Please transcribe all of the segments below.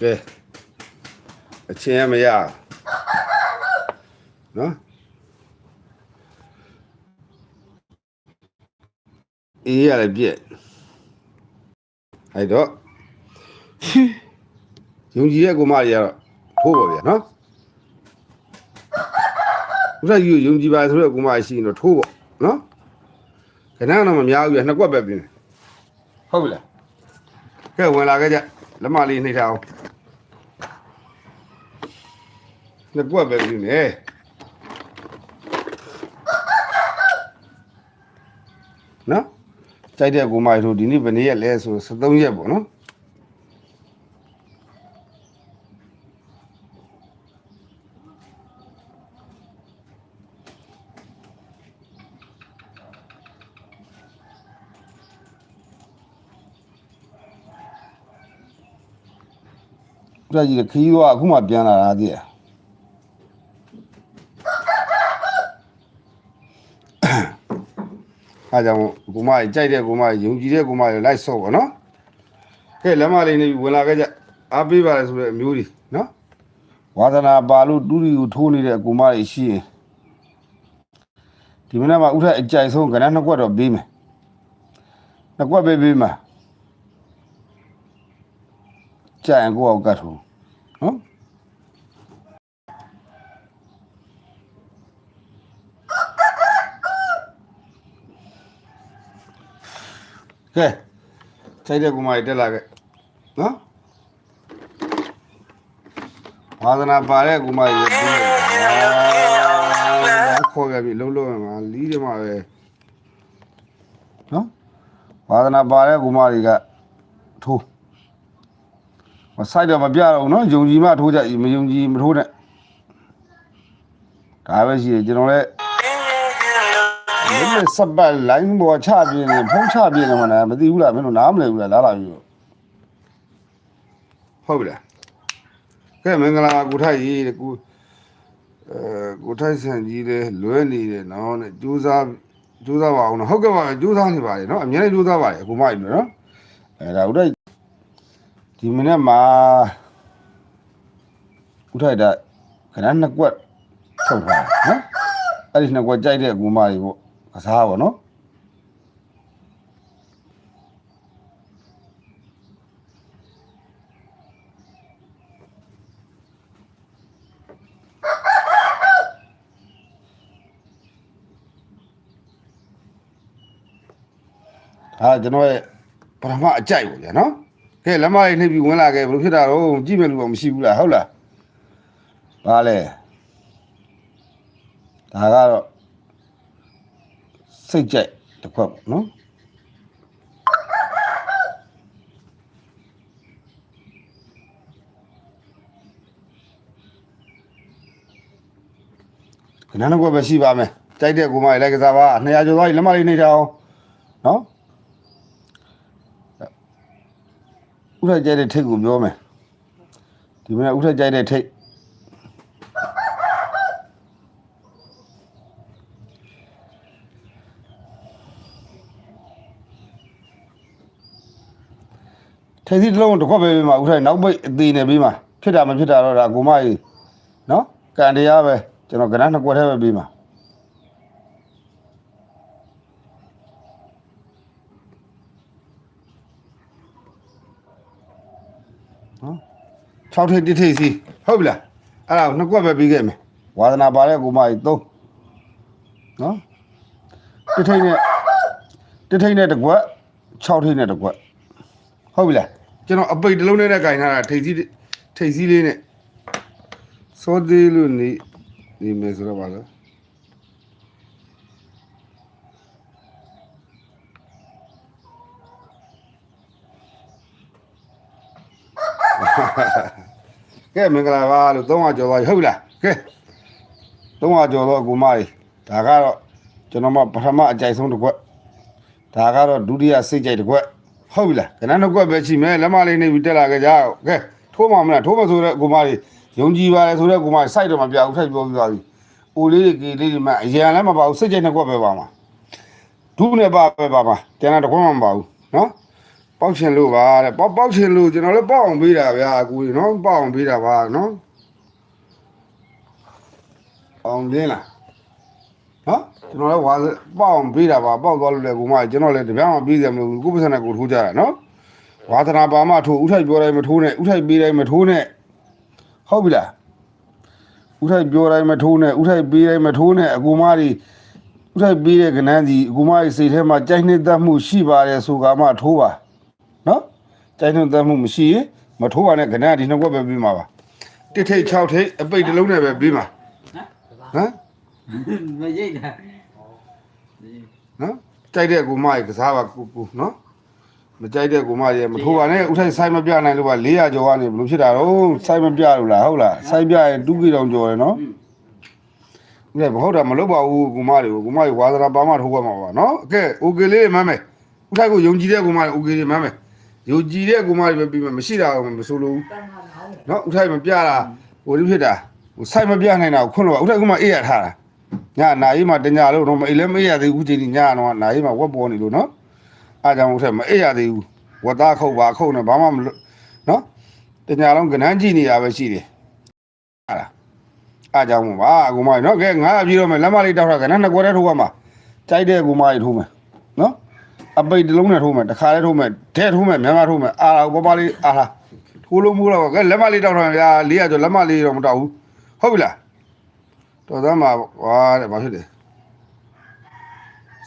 ကဲအချင်းရမရနော်အေးရတယ်ပြက်အဲ့တော့ယုံကြည်ရဲ့ကိုမကြီးကတော့ထိုးပါဗျာနော်ဥစ္စာကြီးကိုယုံကြည်ပါဆိုတော့ကိုမကြီးရှိရင်တော့ထိုးပေါ့နော်ခဏတော့မများဘူးဗျာနှစ်ကွက်ပဲပြင်းတယ်ဟုတ်ပြီလားကဲဝင်လာခဲ့ကြလက်မလေးနှိပ်ထားအောင် နှစ်ကွက်ပဲပြင်းတယ်နော်ကြိုက်တဲ့ကိုမကြီးတို့ဒီနေ့ဘယ်နေ့ရက်လဲဆို73ရက်ပေါ့နော်ပြကြီးခီးရောအခုမှပြန်လာတာတည်း အားကြောင့်ကိုမကြီးကြိုက်တဲ့ကိုမကြီးယုံကြည်တဲ့ကိုမကြီးလိုက်ဆော့ပါနော်ကဲလက်မလေးနေဝင်လာခဲ့ကြအားပေးပါလေဆိုတဲ့အမျိုးကြီးနော်ဝါသနာပါလို့တူရီကိုထိုးနေတဲ့ကိုမကြီးရှိရင်ဒီမနေ့မှာဥထက်အကြိုက်ဆုံးကဏ္ဍနှစ်ကွက်တော့ပေးမယ်နှစ်ကွက်ပေးပေးမှာကြာရင်ကိုယ့်အောက်ကတ်ထိုးနော် ကဲခြိုက်တဲ့ကူမကြီးတက်လာခဲ့နော်ဝါသနာပါတဲ့ကူမကြီးပဲပြီးတယ်ခေါ်ခဲ့ပြီလုံးလုံးမှာလီးတယ်မှာပဲနော်ဝါသနာပါတဲ့ကူမကြီးကထိုးမဆိုင်တော့မပြတော့ဘူးနော်ယုံကြည်မှထိုးကြမယုံကြည်မထိုးနဲ့ဒါပဲရှိတယ်ကျွန်တော်လည်း မင်းနဲ့စပတ်လိုင်းပေါ်ချပြင်းနေဖုံးချပြင်းနေမှာမသိဘူးလားမင်းတို့နားမလည်ဘူးလားလာလာပြီဟုတ်ပြီလားကဲမင်္ဂလာကိုထိုက်ရေးတဲ့ကိုအဲကိုထိုက်ဆန်ကြီးလေလွဲနေတယ်နော်နဲ့ကြိုးစားကြိုးစားပါအောင်နော်ဟုတ်ကဲ့ပါကြိုးစားနေပါလေနော်အများကြီးကြိုးစားပါလေအခုမှပြီနော်အဲဒါဦးထိုက်ဒီမနေ့မှာဦးထိုက်တာခဏနှစ်ကွက်ထုတ်ထားနော်အဲ့ဒီနှစ်ကွက်ကြိုက်တဲ့ကူမတွေပေါ့ ကစားပါနော်ဟာကျွန်တော်ရဲ့ပထမအကြိုက်ပေါ့ဗျာနော်ကဲလက်မလေးနှိပ်ပြီးဝင်လာခဲ့ဘယ်လိုဖြစ်တာတော့ကြည့်မယ်လို့မရှိဘူးလားဟုတ်လားဘာလဲဒါကတော့ စိတ်ကြိုက်တစ်ခွက်ပေါ့နော်ခဏနှစ်ခွက်ပဲရှိပါမယ်ကြိုက်တဲ့ကိုမလေးလိုက်ကစားပါ200ကျော်သွားပြီလက်မလေးနှိပ်ထားအောင်နော်ဥထကြိုက်တဲ့ထိတ်ကိုပြောမယ်ဒီမနေ့ဥထကြိုက်တဲ့ထိတ် ထိတ်စီတစ်လုံးတစ်ခွက်ပဲပေးမှာဥထနောက်ပိတ်အသေးနဲ့ပေးမှာဖြစ်တာမဖြစ်တာတော့ဒါကိုမကြီးနော်ကန်တရားပဲကျွန်တော်ကဏ္ဍနှစ်ခွက်ထဲပဲပေးမှာနော်6ထိတ်တစ်ထိတ်စီဟုတ်ပြီလားအဲ့ဒါကိုနှစ်ခွက်ပဲပေးခဲ့မယ်ဝါသနာပါတဲ့ကိုမကြီး3နော်တစ်ထိတ်နဲ့တစ်ထိတ်နဲ့တစ်ခွက်6ထိတ်နဲ့တစ်ခွက်ဟုတ်ပြီလား ကျွန်တော်အပိတ်တစ်လုံးနဲ့ကင်ထားတာထိတ်စီထိတ်စီလေးနဲ့စောသေးလို့နေနေမယ်ဆိုတော့ပါလို့ကဲမင်္ဂလာပါလို့300ကျော်သွားပြီဟုတ်ပြီလားကဲ300ကျော်တော့အကူမကြီးဒါကတော့ကျွန်တော်မပထမအကြိုက်ဆုံးတစ်ခွက်ဒါကတော့ဒုတိယစိတ်ကြိုက်တစ်ခွက် ဟုတ်ပြီလားခဏနှစ်ခွက်ပဲရှိမယ်လက်မလေးနေပြီးတက်လာကြကြကဲထိုးမှမလားထိုးမဆိုတဲ့အကူမကြီးယုံကြည်ပါလေဆိုတဲ့အကူမကြီးစိုက်တော့မပြဘူးထိုက်ပြောပြီးသွားပြီအိုလေးတွေကေလေးတွေမှအရင်လည်းမပါဘူးစိတ်ကြိုက်နှစ်ခွက်ပဲပါမှာဒုနဲ့ပါပဲပါမှာကျန်တာတစ်ခွက်မှမပါဘူးနော်ပေါက်ချင်လို့ပါတဲ့ပေါက်ပေါက်ချင်လို့ကျွန်တော်လည်းပေါက်အောင်ပေးတာဗျာအကူကြီးနော်ပေါက်အောင်ပေးတာပါနော်အောင်လင်းလားနော် ကျွန်တော်လည်းဝါပေါက်အောင်ပေးတာပါပေါက်သွားလို့လည်းကိုမကျွန်တော်လည်းတပြားမှပြီးတယ်မလို့ကိုပစနဲ့ကိုထိုးကြတာနော်ဝါသနာပါမထိုးဥထိုက်ပြောတိုင်းမထိုးနဲ့ဥထိုက်ပေးတိုင်းမထိုးနဲ့ဟုတ်ပြီလားဥထိုက်ပြောတိုင်းမထိုးနဲ့ဥထိုက်ပေးတိုင်းမထိုးနဲ့အကူမကြီးဥထိုက်ပေးတဲ့ကနန်းစီအကူမကြီးစိတ်ထဲမှာကြိုက်နှစ်သက်မှုရှိပါတယ်ဆိုကမှထိုးပါနော်ကြိုင်းနှုတ်သက်မှုမရှိရင်မထိုးပါနဲ့ခဏဒီနှစ်ခွက်ပဲပြီးမှာပါတစ်ထိတ်6ထိတ်အပိတ်တစ်လုံးနဲ့ပဲပြီးမှာဟမ် မရိတ်တာနော်ကြိုက်တဲ့ကိုမကြီးကစားပါကိုကိုနော်မကြိုက်တဲ့ကိုမကြီးမထိုးပါနဲ့ဥထိုင်ဆိုင်မပြနိုင်လို့ပါ400ကျော်ကနေဘလို့ဖြစ်တာတော့ဆိုင်မပြလို့လားဟုတ်လားဆိုင်ပြရင်2ကီတောင်ကျော်တယ်နော်ညမဟုတ်တာမလုပ်ပါဘူးကိုမတွေကိုကိုမတွေဝါသနာပါမထိုးပါမှာပါနော်အကဲ okay လေးမှမ်းမယ်ဥထိုင်ကိုယုံကြည်တဲ့ကိုမတွေ okay လေးမှမ်းမယ်ယုံကြည်တဲ့ကိုမတွေပဲပြီးမှမရှိတာမဆိုလို့နော်ဥထိုင်မပြတာဟိုလူဖြစ်တာဟိုဆိုင်မပြနိုင်တာကိုခွန်းလို့ပါဥထိုင်ကိုမအေးရထားတာ ညနာရီမှာတညာလို့တော့မအေးလည်းမအေးရသေးဘူးချိန်ဒီညတော့နာရီမှာဝက်ပေါ်နေလို့နော်အားကြောင့်ဥထိုက်မအေးရသေးဘူးဝတ်သားခုတ်ပါခုတ်နေဘာမှမလုပ်နော်တညာလုံးကနန်းကြည့်နေရပဲရှိတယ်ဟာလားအားကြောင့်ပါအကူမကြီးနော်ကဲငါအပြေတော့မယ်လက်မလေးတောက်တာကနန်းနှစ်ကွက်တည်းထိုးရမှာကြိုက်တဲ့ကူမကြီးထိုးမယ်နော်အပိတ်တစ်လုံးနဲ့ထိုးမယ်တစ်ခါလေးထိုးမယ်တဲ့ထိုးမယ်မြန်မာထိုးမယ်အာပပလေးအာဟာထိုးလို့မိုးတော့ကဲလက်မလေးတောက်ထားဗျာ400ကျော်လက်မလေးတော့မတောက်ဘူးဟုတ်ပြီလား တော်သားမှာဝါတဲ့ဘာဖြစ်လဲ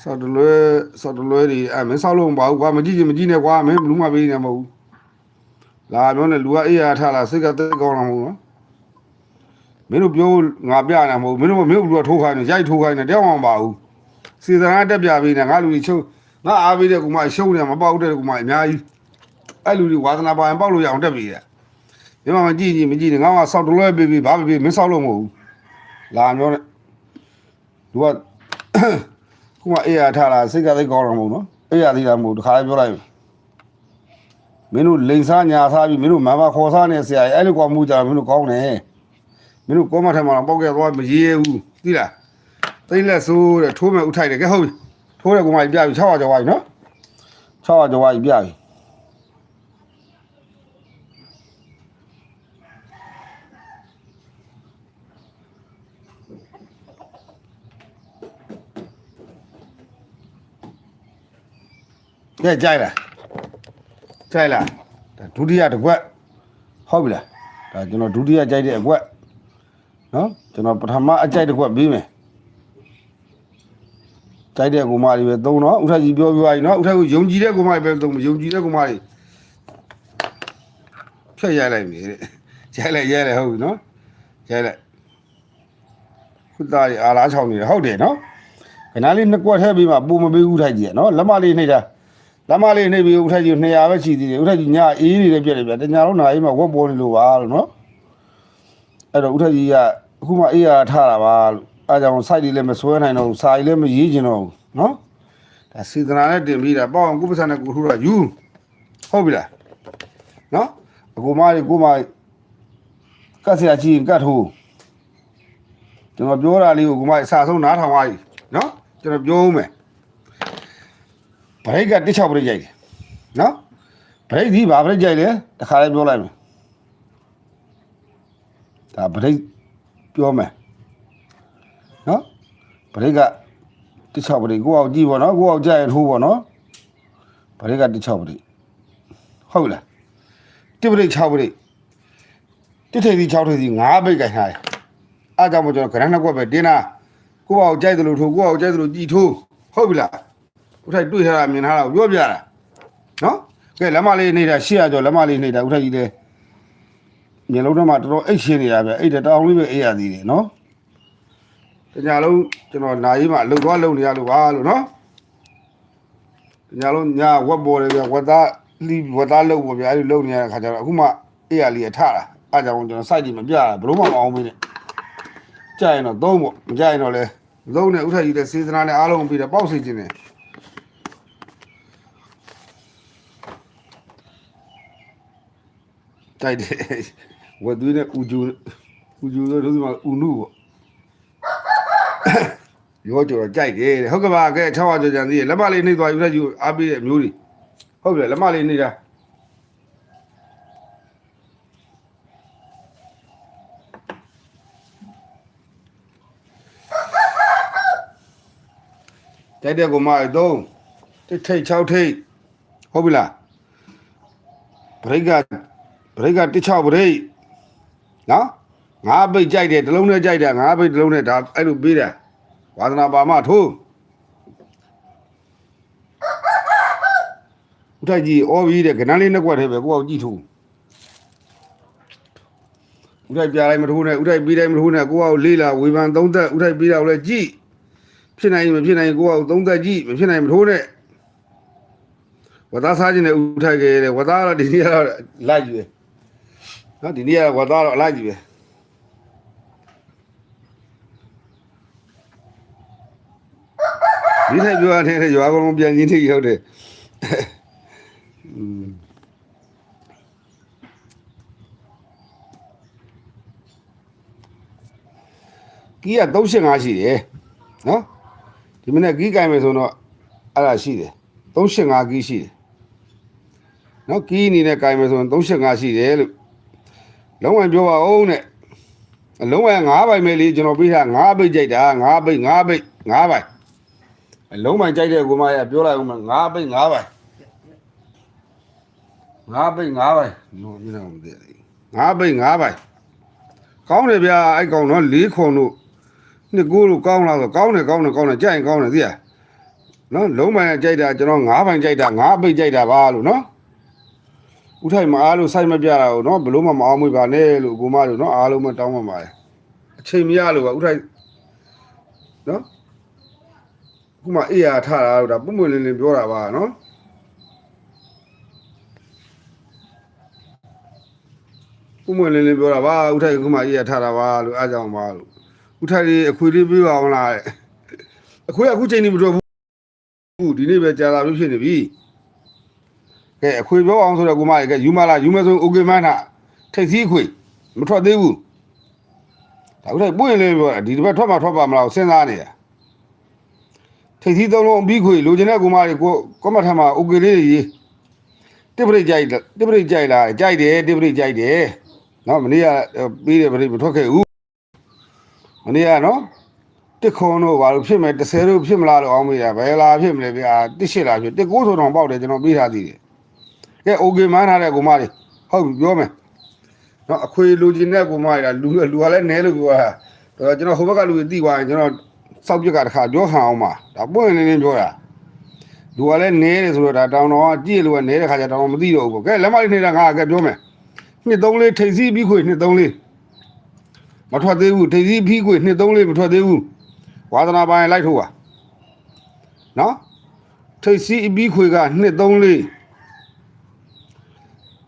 စော်တလွဲစော်တလွဲဒီအဲမင်းဆောက်လို့မပါဘူးကွာမကြည့်ချင်မကြည့်နဲ့ကွာမင်းဘလူးမပေးနေမှာမဟုတ်ဘူးလာပြောနေလူကအေးရထားလာစိတ်ကတက်ကောင်းလာမဟုတ်နော်မင်းတို့ပြောငါပြနေမဟုတ်ဘူးမင်းတို့မင်းတို့ကထိုးခိုင်းနေရိုက်ထိုးခိုင်းနေတောင်းအောင်ပါဘူးစီစံကတက်ပြပေးနေငါလူကြီးချုပ်ငါအားပေးတဲ့ကူမရှုံးနေမပေါက်တဲ့ကူမအများကြီးအဲ့လူတွေဝါသနာပါရင်ပေါက်လို့ရအောင်တက်ပြီတဲ့ဒီမှာမကြည့်ကြည့်မကြည့်နဲ့ငါကစောက်တလွဲပေးပြီးဘာပဲပေးမင်းစောက်လို့မဟုတ်ဘူး လာပြောနဲ့သူကခုမှအေးရထားတာစိတ်ကသိပ်ကောင်းတော့မဟုတ်နော်အေးရသေးတာမဟုတ်တခါလေးပြောလိုက်မင်းတို့လိန်စားညာစားပြီးမင်းတို့မမခေါ်စားနေဆရာအဲ့လိုကွာမှုကြမင်းတို့ကောင်းတယ်မင်းတို့ကောမထဲမှာပေါက်ခဲ့သွားမရေးဘူးသိလားသိလက်ဆိုးတဲ့ထိုးမဲ့ဥထိုက်တယ်ကဲဟုတ်ပြီထိုးတဲ့ကောင်မကြီးပြပြီ600ကျော်ပါပြီနော်600ကျော်ပါပြီပြပြီ ကဲကြိုက်လားကြိုက်လားဒါဒုတိယတစ်ခွက်ဟုတ်ပြီလားဒါကျွန်တော်ဒုတိယကြိုက်တဲ့အခွက်နော်ကျွန်တော်ပထမအကြိုက်တစ်ခွက်ပြီးမယ်ကြိုက်တဲ့ကူမတွေပဲသုံးတော့ဥထက်ကြီးပြောပြပါရင်နော်ဥထက်ကိုယုံကြည်တဲ့ကူမတွေပဲသုံးမယုံကြည်တဲ့ကူမတွေဖြတ်ရိုက်လိုက်ပြီတဲ့ရိုက်လိုက်ရိုက်လိုက်ဟုတ်ပြီနော်ရိုက်လိုက်ခုသားရီအာလားချောင်းနေတယ်ဟုတ်တယ်နော်ခဏလေးနှစ်ကွက်ထဲပြီးမှပုံမပေးဦးထိုက်ကြီးရနော်လက်မလေးနှိပ်တာ လက်မလေးနှိပ်ပြီးဦးထိုက်ကြီး200ပဲရှိသေးတယ်ဦးထိုက်ကြီးညအေးနေတယ်ပြက်တယ်ဗျတညာလုံးနာအေးမှဝက်ပေါ်နေလို့ပါလို့နော်အဲ့တော့ဦးထိုက်ကြီးကအခုမှအေးရထားတာပါလို့အားကြောင့် site လေးလည်းမဆွဲနိုင်တော့ဘူးစာကြီးလည်းမရေးကျင်တော့ဘူးနော်ဒါစေတနာနဲ့တင်ပြီးတာပေါ့အောင်ကိုပ္ပစာနဲ့ကိုထိုးတာယူဟုတ်ပြီလားနော်အကူမကြီးကိုမကတ်ဆရာကြီးရင်ကတ်ထိုးကျွန်တော်ပြောတာလေးကိုကိုမအစာဆုံးနားထောင်ပါ යි နော်ကျွန်တော်ပြောဦးမယ် ဗရိတ်ကတစ်ချောက်ဗရိတ်ကြိုက်တယ်နော်ဗရိတ်ဒီဘာဗရိတ်ကြိုက်လဲတခါလေးပြောလိုက်မယ်ဒါဗရိတ်ပြောမယ်နော်ဗရိတ်ကတစ်ချောက်ဗရိတ်ကိုအောင်ကြည့်ပါနော်ကိုအောင်ကြိုက်ရင်ထိုးပါနော်ဗရိတ်ကတစ်ချောက်ဗရိတ်ဟုတ်လားတစ်ဗရိတ်6ဗရိတ်တစ်ထိပ်စီ6ထိပ်စီ9ဗရိတ်ကြိုက်ထားတယ်အားကြောင့်မို့ကျွန်တော်ကရန်နှစ်ကွက်ပဲတင်းတာကိုယ့်ဘာကိုကြိုက်တယ်လို့ထိုးကိုယ့်ဘာကိုကြိုက်တယ်လို့ကြည်ထိုးဟုတ်ပြီလား ဥထိုက်တွေ့ထားတာမြင်ထားတာကိုပြောပြတာနော်ကဲလက်မလေးနေတာရှေ့ရကြောလက်မလေးနေတာဥထိုက်ကြီးလေမျက်လုံးထဲမှာတော်တော်အိတ်ရှင်းနေရဗျအိတ်တောင်လေးပဲအိတ်ရသေးတယ်နော်တညာလုံးကျွန်တော်နာကြီးမှာလှုပ်သွားလှုပ်နေရလို့ပါလို့နော်တညာလုံးညာဝက်ပေါ်တယ်ဗျဝက်သားလီဝက်သားလှုပ်ပေါ်ဗျအဲ့ဒီလှုပ်နေရတဲ့ခါကျတော့အခုမှအိတ်ရလေးရထတာအားကြောင့်ကျွန်တော်စိုက်ကြည့်မပြတာဘလို့မှမအောင်မင်းနဲ့ကြိုက်ရင်တော့သုံးပေါ့မကြိုက်ရင်တော့လဲသုံးနဲ့ဥထက်ကြီးတဲ့စေစနာနဲ့အားလုံးပြီးတော့ပေါက်စီခြင်းနဲ့ ကြိုက်တယ်ဝက်သွေးနဲ့ဥကျူဥကျူဆိုတို့ဒီမှာဥနုပေါ့ရောကြော်တော့ကြိုက်တယ်တဲ့ဟုတ်ကဲ့ပါကဲ600ကျော်ကြံသေးတယ်လက်မလေးနှိပ်သွားဥထက်ကြီးကိုအားပေးတဲ့အမျိုးတွေဟုတ်ပြီလားလက်မလေးနေတာတိုက်တဲ့ကိုမအသုံးတိတ်ထိတ်6ထိတ်ဟုတ်ပြီလားဘရိတ်က ဘရိတ်ကတစ်6ဘရိတ်နော်ငါးပိတ်ကြိုက်တယ်တစ်လုံးနဲ့ကြိုက်တယ်ငါးပိတ်တစ်လုံးနဲ့ဒါအဲ့လိုပေးတယ်ဝါသနာပါမထိုးဦးထိုက်ကြီးအော်ပြီးတဲ့ကနန်းလေးနှစ်ကွက်ထဲပဲကိုယ့်အောင်ကြည့်ထိုးဦးထိုက်ပြလိုက်မထိုးနဲ့ဦးထိုက်ပြီးတိုင်းမထိုးနဲ့ကိုယ့်အောင်လေးလာဝေဖန်သုံးသက်ဦးထိုက်ပြီးတော့လည်းကြည့်ဖြစ်နိုင်ရင်မဖြစ်နိုင်ရင်ကိုယ့်အောင်သုံးသက်ကြည့်မဖြစ်နိုင်မထိုးနဲ့ဝသားစားခြင်းနဲ့ဦးထိုက်ခဲ့တယ်ဝသားကတော့ဒီနေ့ကတော့လိုက်ယူတယ် နော်ဒီနေ့ကတော့ဝသားတော့အလိုက်ယူတယ်ဒီထိုက်ပြောရတဲ့ရွာကောင်ပြန်ချင်းထိရောက်တယ်ကီးက385ရှိတယ်နော်ဒီမနေ့ကီးကင်မယ်ဆိုတော့အဲ့ဒါရှိတယ်385ကီးရှိတယ်နော်ကီးအနေနဲ့ကင်မယ်ဆိုရင်385ရှိတယ်လို့ လုံးဝပြောပါအောင်နဲ့လုံးဝ9ပိုင်ပဲလေကျွန်တော်ပေးတာ9ပိတ်ကြိုက်တာ9ပိတ်9ပိတ်9ပိုင်လုံးဝကြိုက်တဲ့ကိုမရပြောလိုက်အောင်9ပိတ်9ပိုင်9ပိတ်9ပိုင်နော်မင်းတော့မသိဘူး9ပိတ်9ပိုင်ကောင်းတယ်ဗျာအဲ့ကောင်တော့၄ခုံတို့နှစ်ကိုလို့ကောင်းလားဆိုကောင်းတယ်ကောင်းတယ်ကောင်းတယ်ကြိုက်ရင်ကောင်းတယ်သိလားနော်လုံးပိုင်ကြိုက်တာကျွန်တော်၅ပိုင်ကြိုက်တာ၅ပိတ်ကြိုက်တာပါလို့နော် ဥထိုင်မအားလို့စိုက်မပြတာကိုနော်ဘလို့မှမအောင်မွေးပါနဲ့လို့ကိုမတို့နော်အားလုံးမတောင်းပါပါလေအချိန်မရလို့ပါဥထိုင်နော်ခုမှအေးရထတာလို့ဒါပုံမွေလင်းလင်းပြောတာပါနော်ပုံမွေလင်းလင်းပြောတာပါဥထိုင်ခုမှအေးရထတာပါလို့အားကြောင့်ပါလို့ဥထိုင်လေးအခွေလေးပြေးပါအောင်လားတဲ့အခွေအခုချိန်နေမတော်ဘူးဒီနေ့ပဲကြာလာလို့ဖြစ်နေပြီ ကဲအခွေပြောအောင်ဆိုတော့ကိုမကဲယူမလာယူမဆိုအိုကေမန်းနာထိတ်စည်းအခွေမထွက်သေးဘူးဒါဥဒိုက်ပွင့်လေးပြောဒီတစ်ပတ်ထွက်မှာထွက်ပါမလားစဉ်းစားနေတာထိတ်စည်းသုံးလုံးပြီးခွေလိုချင်တဲ့ကိုမတွေကိုကောမထမှာအိုကေလေးရေးတိပရိကြိုက်တိပရိကြိုက်လာကြိုက်တယ်တိပရိကြိုက်တယ်နော်မနေ့ကပြီးတယ်ပြိမထွက်ခဲ့ဘူးမနေ့ကနော်တစ်ခွန်တို့ဘာလို့ဖြစ်မလဲ30တို့ဖြစ်မလားလို့အောင်းမိတာဘယ်လာဖြစ်မလဲဗျာတစ်ရှိလာဖြစ်19ဆိုတော့ပေါက်တယ်ကျွန်တော်ပြီးထားသေးတယ် ကဲ okay မှန်းထားတဲ့ကိုမလေးဟုတ်ပြီပြောမယ်နော်အခွေလိုချင်တဲ့ကိုမလေးဒါလူလူကလည်းနဲလို့ပြောတာတော့ကျွန်တော်ဟိုဘက်ကလူတွေတိသွားရင်ကျွန်တော်စောက်ပြက်ကတစ်ခါပြောခံအောင်ပါဒါပွင့်နေနေပြောတာလူကလည်းနဲတယ်ဆိုတော့ဒါတောင်တော်ကြည့်လို့ကနဲတဲ့ခါကျတောင်တော်မသိတော့ဘူးကဲလက်မလေးနေတာငါကဲပြောမယ်နှစ်သုံးလေးထိတ်စီးပြီးခွေနှစ်သုံးလေးမထွက်သေးဘူးထိတ်စီးပြီးခွေနှစ်သုံးလေးမထွက်သေးဘူးဝါသနာပိုင်းလိုက်ထိုးပါနော်ထိတ်စီးပြီးခွေကနှစ်သုံးလေး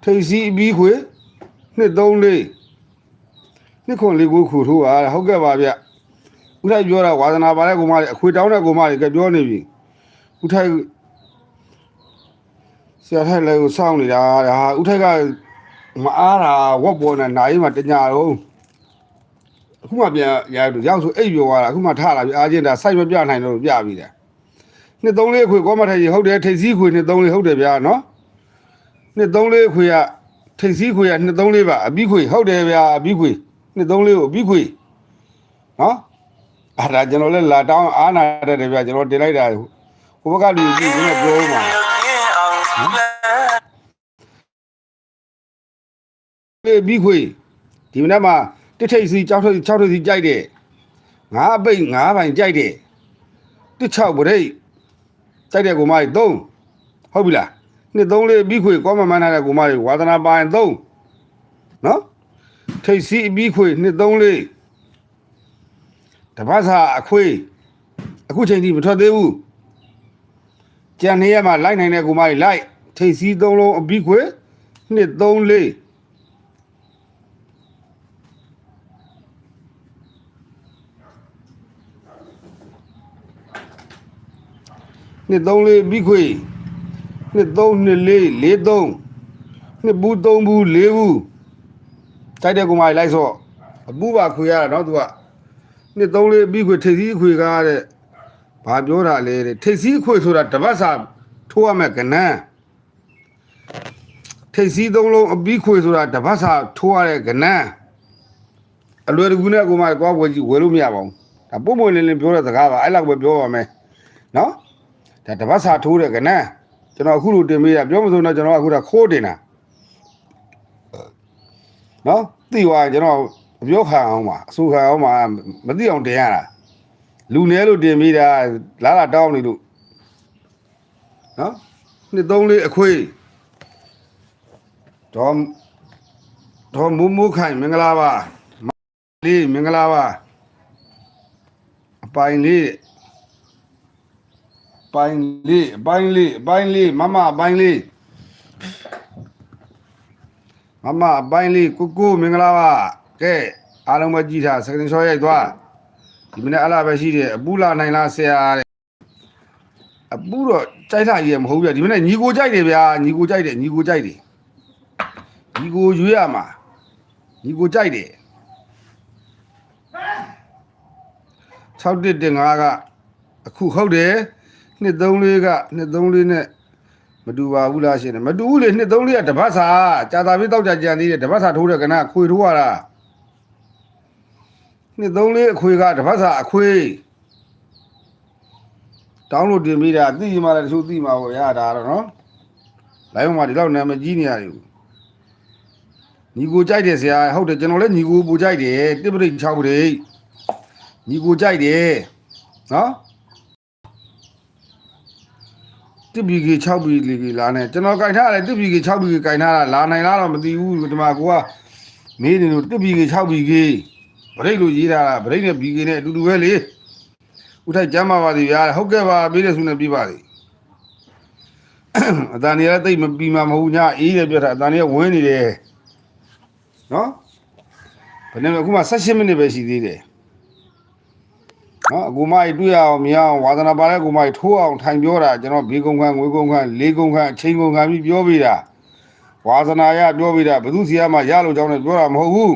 ထိပ်စီးအပြီးခွေနှစ်သုံးလေးနှစ်ခွန်လေးကိုခူထိုးပါဟုတ်ကဲ့ပါဗျဥထိုက်ပြောတာဝါသနာပါတဲ့ကောင်မလေးအခွေတောင်းတဲ့ကောင်မလေးကပြောနေပြီဥထိုက်ဆရာထိုက်လည်းကိုစောင့်နေတာဟာဥထိုက်ကမအားတာဝက်ပေါ်နဲ့နိုင်မှတညာတော့အခုမှပြန်ရလို့ရောက်ဆိုအိပ်ပြောသွားတာအခုမှထလာပြီအားချင်းဒါစိုက်မပြနိုင်တော့ပြပြီတဲ့နှစ်သုံးလေးအခွေကောမထိုင်ကြီးဟုတ်တယ်ထိတ်စည်းခွေနှစ်သုံးလေးဟုတ်တယ်ဗျာနော် နှစ်သုံးလေးအခွေကထိတ်စည်းခွေကနှစ်သုံးလေးပါအပြီးခွေဟုတ်တယ်ဗျာအပြီးခွေနှစ်သုံးလေးကိုအပြီးခွေနော်အဲ့ဒါကျွန်တော်လည်းလာတောင်းအားနာတတ်တယ်ဗျာကျွန်တော်တင်လိုက်တာဟိုဘက်ကလူကြီးကလည်းပြောမှာလေပြီးခွေဒီမနက်မှာတစ်ထိပ်စီကြောက်ထိပ်6ထိပ်စီကြိုက်တယ်ငါးပိတ်ငါးပိုင်ကြိုက်တယ်တစ်6ဗရိတ်ကြိုက်တဲ့ကိုမကြီး3ဟုတ်ပြီလား နှစ်3လေးပြီးခွေကောမမန်းထားတဲ့ကိုမကြီးဝါသနာပိုင်3နော်ထိပ်စီပြီးခွေနှစ်3လေးတပတ်စာအခွေအခုချိန်ထိမထွက်သေးဘူးကြံနေရမှာလိုက်နိုင်တဲ့ကိုမကြီးလိုက်ထိပ်စီ3လုံးအပြီးခွေနှစ်3လေးနှစ်သုံးလေးပြီးခွေ နှစ်သုံးနှစ်လေးလေးသုံးနှစ်ဘူးသုံးဘူးလေးဘူးတိုက်တဲ့ကောင်မကြီးလိုက်ဆော့အပူပါခွေရတာနော်သူကနှစ်သုံးလေးပြီးခွေထိပ်စည်းခွေကားတဲ့ဘာပြောတာလဲတဲ့ထိပ်စည်းခွေဆိုတာတပတ်စာထိုးရမယ်ကနန်းထိတ်စည်းသုံးလုံးအပြီးခွေဆိုတာတပတ်စာထိုးရတဲ့ကနန်းအလွယ်တကူနဲ့ကိုမသွားဝယ်ကြည့်ဝယ်လို့မရပါဘူးဒါပုံပွင့်လင်းလင်းပြောတဲ့စကားပါအဲ့လောက်ပဲပြောပါမယ်နော်ဒါတပတ်စာထိုးတဲ့ကနန်း ကျွန်တော်အခုလိုတင်ပေးတာပြောမစိုးတော့ကျွန်တော်အခုဒါခိုးတင်တာနော်သိသွားရင်ကျွန်တော်မပြောခံအောင်ပါအဆူခံအောင်ပါမသိအောင်တင်ရတာလူနေလို့တင်ပေးတာလာလာတောင်းနေလို့နော်နှစ်သုံးလေးအခွေးတော့တော့မူမူခိုင်မင်္ဂလာပါမလေးမင်္ဂလာပါအပိုင်လေးအ ပိုင်လေးအပိုင်လေးအပိုင်လေးမမအပိုင်လေးမမအပိုင်လေးကိုကိုမင်္ဂလာပါကဲအားလုံးပဲကြည့်ထားစကရင်ရှော့ရိုက်သွားဒီမနေ့အလားပဲရှိတယ်အပူလာနိုင်လားဆရာတဲ့အပူတော့ကြိုက်တာကြီးရမဟုတ်ဘူးဗျဒီမနေ့ညီကိုကြိုက်တယ်ဗျာညီကိုကြိုက်တယ်ညီကိုကြိုက်တယ်ညီကိုရွေးရမှာညီကိုကြိုက်တယ်61တင်5ကအခုဟုတ်တယ် နှစ်34ကနှစ်34နဲ့မတူပါဘူးလားရှင်မတူဘူးလေနှစ်34ကတပတ်စာကြာတာပြေးတောက်ကြကြံသေးတယ်တပတ်စာထိုးတဲ့ကနခွေထိုးရတာနှစ်34အခွေကတပတ်စာအခွေတောင်းလို့တင်ပြီးတာသိမှလည်းတချို့သိမှာပေါ့ရတာတော့နော်လိုင်းမှာဒီလောက်နာမည်ကြီးနေရတယ်ညီကိုကြိုက်တယ်ဆရာဟုတ်တယ်ကျွန်တော်လည်းညီကိုပူကြိုက်တယ်တစ်ပရိတ်6ပရိတ်ညီကိုကြိုက်တယ်နော် တစ်ဘီကြီး6ဘီလီကြီးလာနေကျွန်တော်ကြိုက်ထားတယ်တစ်ဘီကြီး6ဘီကြီးကြိုက်ထားတာလာနိုင်လားတော့မသိဘူးဒီမှာကိုကမေးနေလို့တစ်ဘီကြီး6ဘီကြီးဗရိတ်လို့ရေးထားတာဗရိတ်နဲ့ဘီကြီးနဲ့အတူတူပဲလေဦးထိုက်ကျမ်းပါပါသည်ဗျာဟုတ်ကဲ့ပါပေးတဲ့ဆုနဲ့ပြပါသည်အတန်ကြီးလည်းတိတ်မပြီးမှမဟုတ်ညအေးတယ်ပြောတာအတန်ကြီးဝင်းနေတယ်နော်ဘယ်နဲ့အခုမှ18မိနစ်ပဲရှိသေးတယ် နော်အကူမကြီးတွေ့ရအောင်မရအောင်ဝါသနာပါတဲ့ကူမကြီးထိုးအောင်ထိုင်ပြောတာကျွန်တော်ဘေးကုန်းခန်းငွေကုန်းခန်းလေးကုန်းခန်းအချိန်ကုန်းခန်းပြီးပြောပြီးတာဝါသနာရပြောပြီးတာဘယ်သူစီရမှရလို့ကြောင်းနဲ့ပြောတာမဟုတ်ဘူး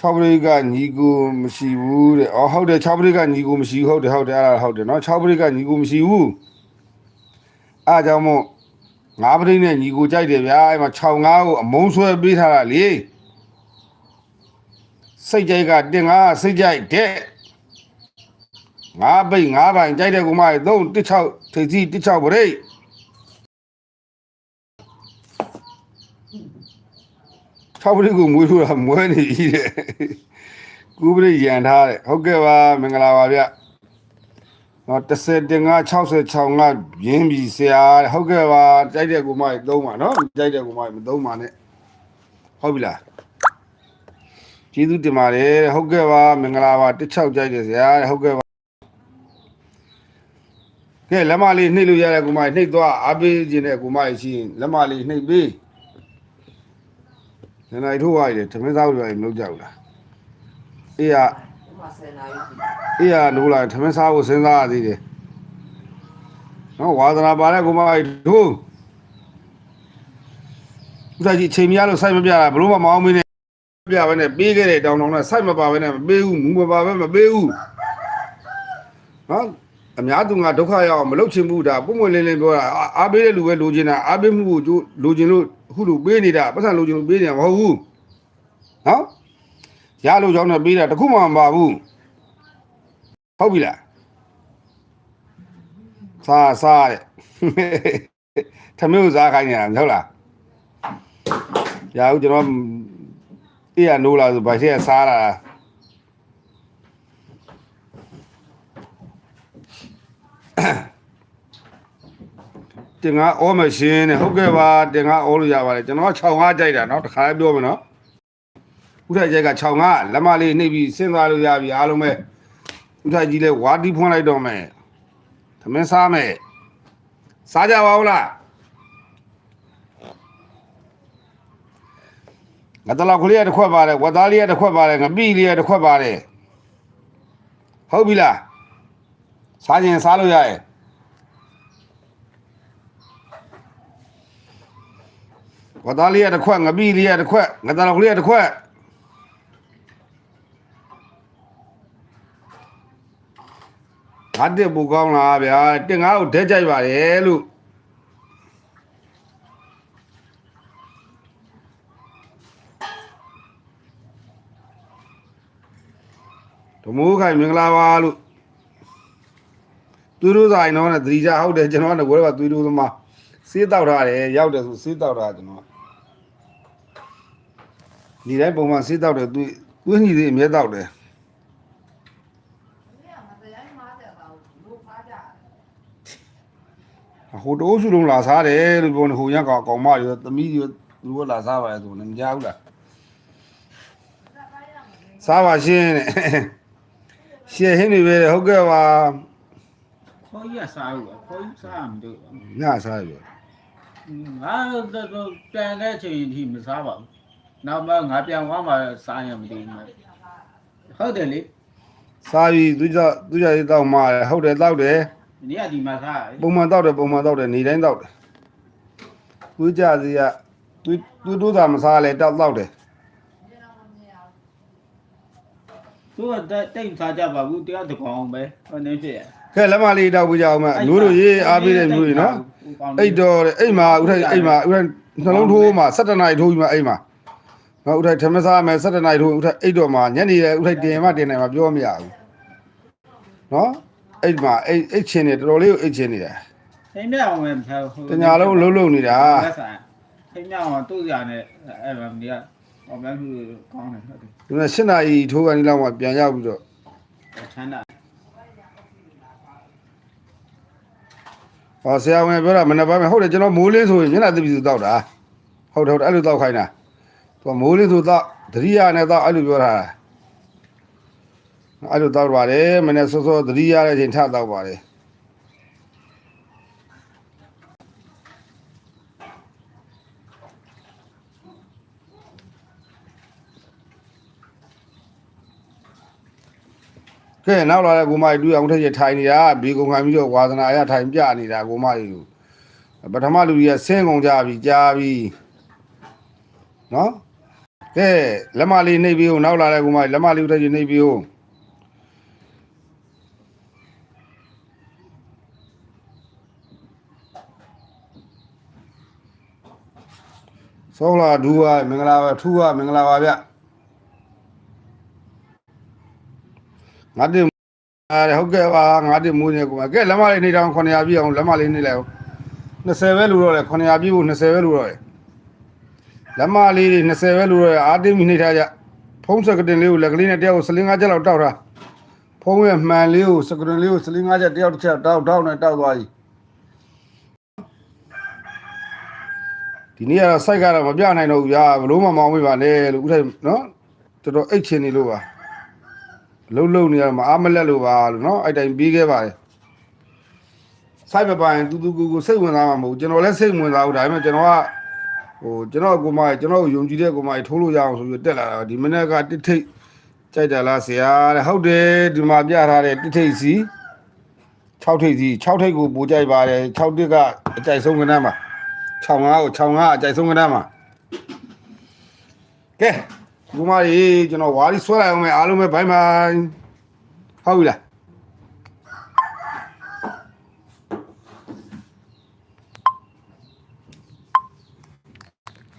6ပရိကညီကိုမရှိဘူးတဲ့။အော်ဟုတ်တယ်6ပရိကညီကိုမရှိဘူးဟုတ်တယ်ဟုတ်တယ်အဲ့ဒါဟုတ်တယ်နော်6ပရိကညီကိုမရှိဘူး။အားကြောင့်မို့9ပရိနဲ့ညီကိုကြိုက်တယ်ဗျာအဲ့မှာ6 5ကိုအမုံဆွဲပေးထားတာလေ။ စိတ်ကြိုက်ကတင်ငါစိတ်ကြိုက်တဲ့ငါပိတ်ငါပိုင်ကြိုက်တဲ့ကူမကြီး3 16ထိပ်စီ16ပရိ6ပရိကိုမွေးလို့တာမွဲနေကြီးတဲ့ကူပရိရန်ထားတဲ့ဟုတ်ကဲ့ပါမင်္ဂလာပါဗျနော်30တင်ငါ66ငါရင်းပြီဆရာတဲ့ဟုတ်ကဲ့ပါကြိုက်တဲ့ကူမကြီး3ပါနော်ကြိုက်တဲ့ကူမကြီးမ3ပါနဲ့ဟုတ်ပြီလား ကျေးဇူးတင်ပါတယ်တဲ့ဟုတ်ကဲ့ပါမင်္ဂလာပါတစ်ချောက်ကြိုက်တယ်ဆရာတဲ့ဟုတ်ကဲ့ပါကဲလက်မလေးနှိပ်လို့ရတဲ့ကူမကြီးနှိပ်သွားအားပေးခြင်းတဲ့ကူမကြီးရှိရင်လက်မလေးနှိပ်ပေးနေနိုင်ထိုးရတယ်သမင်းစားလို့ရတယ်မလုပ်ကြဘူးလားအေးရဒီမှာဆယ်နာရီပြီအေးရလို့လာသမင်းစားဖို့စဉ်းစားရသေးတယ်နော်ဝါသနာပါတဲ့ကူမကြီးထိုးဥစားကြီးချိန်မရလို့စိုက်မပြတာဘလို့မမအောင်မင်းနဲ့ ပြပဲနဲ့ပေးခဲ့တဲ့တောင်တောင်နဲ့စိုက်မပါပဲနဲ့မပေးဘူးမူမပါပဲမပေးဘူးနော်အများသူငါဒုက္ခရောက်အောင်မလုပ်ချင်ဘူးဒါပုံမွေလင်းလင်းပြောတာအာအားပေးတဲ့လူပဲလိုချင်တာအားပေးမှုကိုကျိုးလိုချင်လို့အခုလိုပေးနေတာပတ်စံလိုချင်လို့ပေးနေတာမဟုတ်ဘူးနော်ရလို့ကြောင်းနဲ့ပေးတာတခုမှမပါဘူးဟုတ်ပြီလားစားစားတဲ့သမီးကိုစားခိုင်းနေတာမဟုတ်လားရအောင်ကျွန်တော် အေးရနိုးလာဆိုဗိုက်ထဲကစားလာတင်ငါအောမရှင်နဲ့ဟုတ်ကဲ့ပါတင်ငါအောလို့ရပါတယ်ကျွန်တော်6ငါကြိုက်တာเนาะတခါလေးပြောမယ်เนาะဥထကြိုက်က6ငါလက်မလေးနှိပ်ပြီးစဉ်းစားလို့ရပြီအားလုံးပဲဥထကြီးလဲဝါတီဖွင့်လိုက်တော့မယ်သမင်းစားမယ်စားကြပါဦးလား ငါတလောက်ကလေးရတစ်ခွက်ပါတယ်ဝက်သားလေးရတစ်ခွက်ပါတယ်ငပိလေးရတစ်ခွက်ပါတယ်ဟုတ်ပြီလားစားခြင်းစားလို့ရရဲ့ဝက်သားလေးရတစ်ခွက်ငပိလေးရတစ်ခွက်ငါတလောက်ကလေးရတစ်ခွက်ငါတက်ပူကောင်းလားဗျာတင်ငါ့ကိုဒဲကြိုက်ပါတယ်လို့ ဓမိုးခိုင်မင်္ဂလာပါလို့သူတို့ဆိုင်တော့နဲ့သတိကြဟုတ်တယ်ကျွန်တော်ကလည်းဘယ်တော့သူတို့သမားစေးတောက်ထားတယ်ရောက်တယ်ဆိုစေးတောက်ထားကျွန်တော်ဒီတိုင်းပုံမှန်စေးတောက်တယ်သူသူညီသေးအမြဲတောက်တယ်မင်းကမတရားမှားတယ်ပါဘူးလို့ဖားကြတယ်ဟိုတိုးစုလုံးလာစားတယ်လို့ပြောနေဟိုရက်ကောင်ကောင်မရောသမီးရောသူတို့လာစားပါလေဆိုလည်းမကြောက်ဘူးလားဒါပါရမယ်စားပါရှင်းတဲ့ ရှယ်ဟင်းတွေပဲဟုတ်ကဲ့ပါခေါ်ရစားလို့ခေါ်ရစားမလို့ညစားပြီငါတော့တန်တဲ့ချိန်ထိမစားပါဘူးနောက်မှငါပြန်သွားမှစားရမသိဘူးဟုတ်တယ်လေစားပြီသူကြသူကြရေးတောက်မှဟုတ်တယ်တောက်တယ်ဒီနေ့ကဒီမှာစားတယ်ပုံမှန်တောက်တယ်ပုံမှန်တောက်တယ်နေတိုင်းတောက်တယ်သူကြစီကသူသူတို့သာမစားလဲတောက်တောက်တယ် ဒီတော့မမြင်အောင် သူကတိတ်စားကြပါဘူးတရားတကောင်ပဲဟိုနေဖြစ်ရခဲလက်မလေးတောက်ပြကြအောင်မမျိုးတို့ရေးအားပေးတဲ့မျိုးကြီးနော်အိတ်တော်တဲ့အိတ်မှာဥထိုက်အိတ်မှာဥထိုက်နှလုံးထိုးမှာ17နာရီထိုးပြီးမှအိတ်မှာနော်ဥထိုက်ထမစားမယ်17နာရီထိုးဥထိုက်အိတ်တော်မှာညနေလေဥထိုက်တင်မှတင်နိုင်မှာပြောမရဘူးနော်အိတ်မှာအိတ်အိတ်ချင်းနေတော်တော်လေးကိုအိတ်ချင်းနေတာထိမ့်မြောင်ဝင်ဖြောတညာလုံးလုံးလုံးနေတာလက်ဆိုင်ထိမ့်မြောင်တော့သူ့ရနဲ့အဲ့မှာဒီက ဟောပြန်သူကောင်းတယ်ဟုတ်တယ်ဒီမှာ7နာရီထိုးကန်ဒီလောက်မှပြန်ရောက်ပြီးတော့ချမ်းသာဟောဆရာဝန်ပြောတာမနေ့ပိုင်းမှာဟုတ်တယ်ကျွန်တော်မိုးလင်းဆိုရင်မျက်နှာသစ်ပြီးဆိုတောက်တာဟုတ်တယ်ဟုတ်တယ်အဲ့လိုတောက်ခိုင်းတာသူကမိုးလင်းဆိုတော့သတိရနဲ့တော့အဲ့လိုပြောတာအဲ့လိုတောက်ပါတယ်မနေ့စောစောသတိရတဲ့အချိန်ထတောက်ပါတယ် ကဲနောက်လာတဲ့ကိုမကြီးတူအောင်ထက်ရထိုင်နေတာဘေကုံခံပြီးတော့ဝါသနာရထိုင်ပြနေတာကိုမကြီးကိုပထမလူကြီးကဆင်းကုန်ကြပြီကြားပြီနော်ကဲလက်မလေးနှိပ်ပြီးဦးနောက်လာတဲ့ကိုမကြီးလက်မလေးဦးထက်ရနှိပ်ပြီးဦးဆောလာဒူဝမင်္ဂလာပါထူဝမင်္ဂလာပါဗျ ငါတင်အဲဟုတ်ကဲ့ပါငါတင်မူးနေကိုမကဲလက်မလေးနေတောင်900ပြည့်အောင်လက်မလေးနေလိုက်အောင်20ပဲလူတော့လေ900ပြည့်ဖို့20ပဲလူတော့လေလက်မလေးတွေ20ပဲလူတော့လေအာတင်းမီနေထားကြဖုံးစကတင်လေးကိုလက်ကလေးနဲ့တယောက်ကို15ချက်လောက်တောက်ထားဖုံးရဲ့မှန်လေးကိုစကတင်လေးကို15ချက်တယောက်တစ်ချက်တောက်တောက်နဲ့တောက်သွားပြီဒီနေ့ကတော့စိုက်ကတော့မပြနိုင်တော့ဘူးဗျာဘလို့မှမအောင်မေးပါနဲ့လို့ဥထိုင်နော်တော်တော်အိတ်ချင်နေလို့ပါ လှုပ်လှုပ်နေရမအားမလက်လို့ပါလို့နော်အဲ့တိုင်းပြီးခဲ့ပါတယ်စိုက်မပိုင်တူတူကိုကိုစိတ်ဝင်စားမှာမဟုတ်ကျွန်တော်လည်းစိတ်ဝင်စားဘူးဒါပေမဲ့ကျွန်တော်ကဟိုကျွန်တော်ကိုမကျွန်တော်ကိုယုံကြည်တဲ့ကိုမကြီးထိုးလို့ရအောင်ဆိုပြီးတက်လာတာဒီမနေ့ကတစ်ထိပ်ကြိုက်တာလားဆရာတဲ့ဟုတ်တယ်ဒီမှာပြထားတဲ့တစ်ထိပ်စီ6ထိပ်စီ6ထိပ်ကိုပိုကြိုက်ပါတယ်6တစ်ကအကြိုက်ဆုံးကဏ္ဍမှာ65ကို65အကြိုက်ဆုံးကဏ္ဍမှာကဲ ဒီမကြီးကျွန်တော်ဝါးရီဆွဲလိုက်အောင်မယ်အားလုံးပဲဘိုင်ဘိုင်ဟုတ်ပြီလား